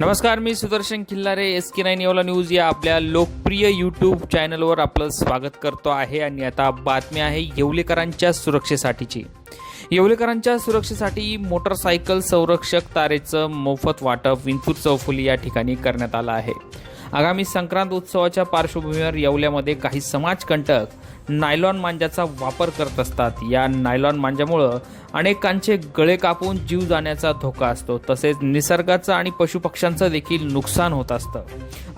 नमस्कार मी Sudarshan Khillare S K nine Yeola news या आपल्या लोकप्रिय यूट्यूब चॅनलवर आपलं स्वागत करतो आहे. आणि आता बातमी आहे येवलेकरांच्या सुरक्षेसाठीची. येवलेकरांच्या सुरक्षेसाठी मोटरसायकल संरक्षक तारेचं मोफत वाटप विंचूर चौफुली या ठिकाणी करण्यात आलं आहे. आगामी संक्रांत उत्सवाच्या पार्श्वभूमीवर येवल्यामध्ये काही समाजकंटक नायलॉन मांजाचा वापर करत असतात. या नायलॉन मांजामुळं अनेकांचे गळे कापून जीव जाण्याचा धोका असतो. तसेच निसर्गाचं आणि पशुपक्ष्यांचं देखील नुकसान होत असतं.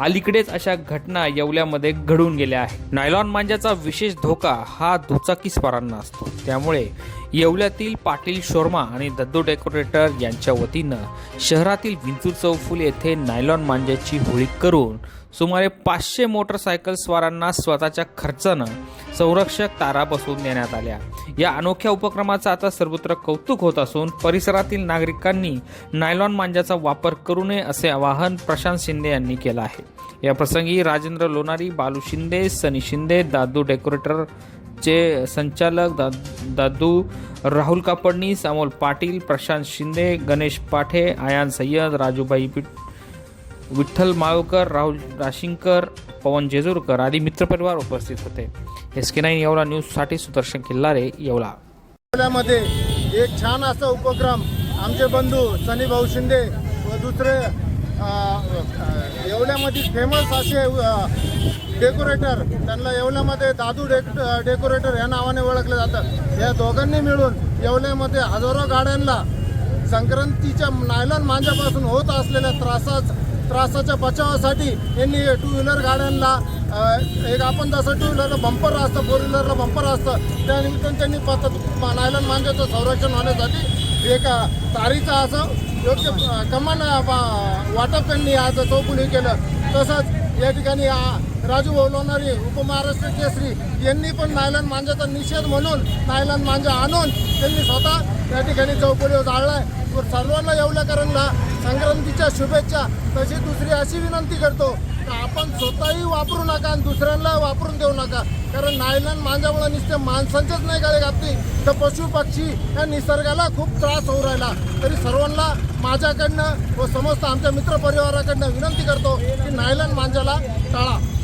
अलीकडेच अशा घटना येवल्यामध्ये घडून गेल्या आहेत. नायलॉन मांजाचा विशेष धोका हा दुचाकीस्वारांना असतो. त्यामुळे येवल्यातील पाटील शोर्मा आणि दद्दू डेकोरेटर यांच्या वतीनं शहरातील विंचूर चौफुल येथे नायलॉन मांज्याची होळी करून सुमारे पाचशे मोटरसायकल स्वारांना स्वतःच्या खर्चानं संरक्षक तारा बसवून देण्यात आल्या. या अनोख्या उपक्रमाचं आता सर्वत्र कौतुक होत असून परिसरातील नागरिकांनी नायलॉन मांज्याचा वापर करू नये असे आवाहन प्रशांत शिंदे यांनी केलं आहे. या प्रसंगी राजेंद्र लोणारी बालू शिंदे सनी शिंदे दादू डेकोरेटर चे संचालक दा दादू राहुल कापडणी अमोल पाटील प्रशांत शिंदे गणेश पाठे आयान सय्यद राजूबाई पिट विठ्ठल माळकर राहुल राशिंकर पवन जेजूरकर आदी मित्रपरिवार उपस्थित होते. एस के नाईन येवला न्यूजसाठी सुदर्शन किल्लारे येवला. मध्ये एक छान असा उपक्रम आमचे बंधू सनी भाऊ शिंदे व दुसरे येवल्यामध्ये फेमस असे डेकोरेटर त्यांना येवल्यामध्ये दादू डेक डेकोरेटर या नावाने ओळखलं जातं या दोघांनी मिळून येवल्यामध्ये हजारो गाड्यांना संक्रांतीच्या नायलॉन मांजापासून होत असलेल्या त्रासाच त्रासाच्या बचावासाठी यांनी टू व्हीलर गाड्यांना एक आपण जसं टू व्हीलरला बंपर असतं फोर व्हीलरला बंपर असतं त्यानिमित्तानं त्यांनी पत नायलॉन मांजाचं संरक्षण होण्यासाठी एक तारीचा तारीचं असं योग्य कमान वाटप त्यांनी आज चौकुली केलं. तसंच या ठिकाणी राजू बोलवणारी उपमहाराष्ट्र केसरी यांनी पण नायलॉन मांजाचा निषेध म्हणून नायलॉन मांजा आणून त्यांनी स्वतः या ठिकाणी चौकुलीवर जाळलाय. व सर्वांना येवल्याकरांना संक्रांतीच्या शुभेच्छा. तशी दुसरी अशी विनंती करतो का आपण स्वतःही वापरू नका आणि दुसऱ्यांना वापरून देऊ नका. कारण नायलॉन मांजामुळे नुसते माणसांचेच नाही गळे घातली तर पशु पक्षी या निसर्गाला खूप त्रास होऊ राहिला. तरी सर्वांना माझ्याकडनं व समस्त आमच्या मित्रपरिवाराकडनं विनंती करतो की नायलॉन मांजाला 啊咋了。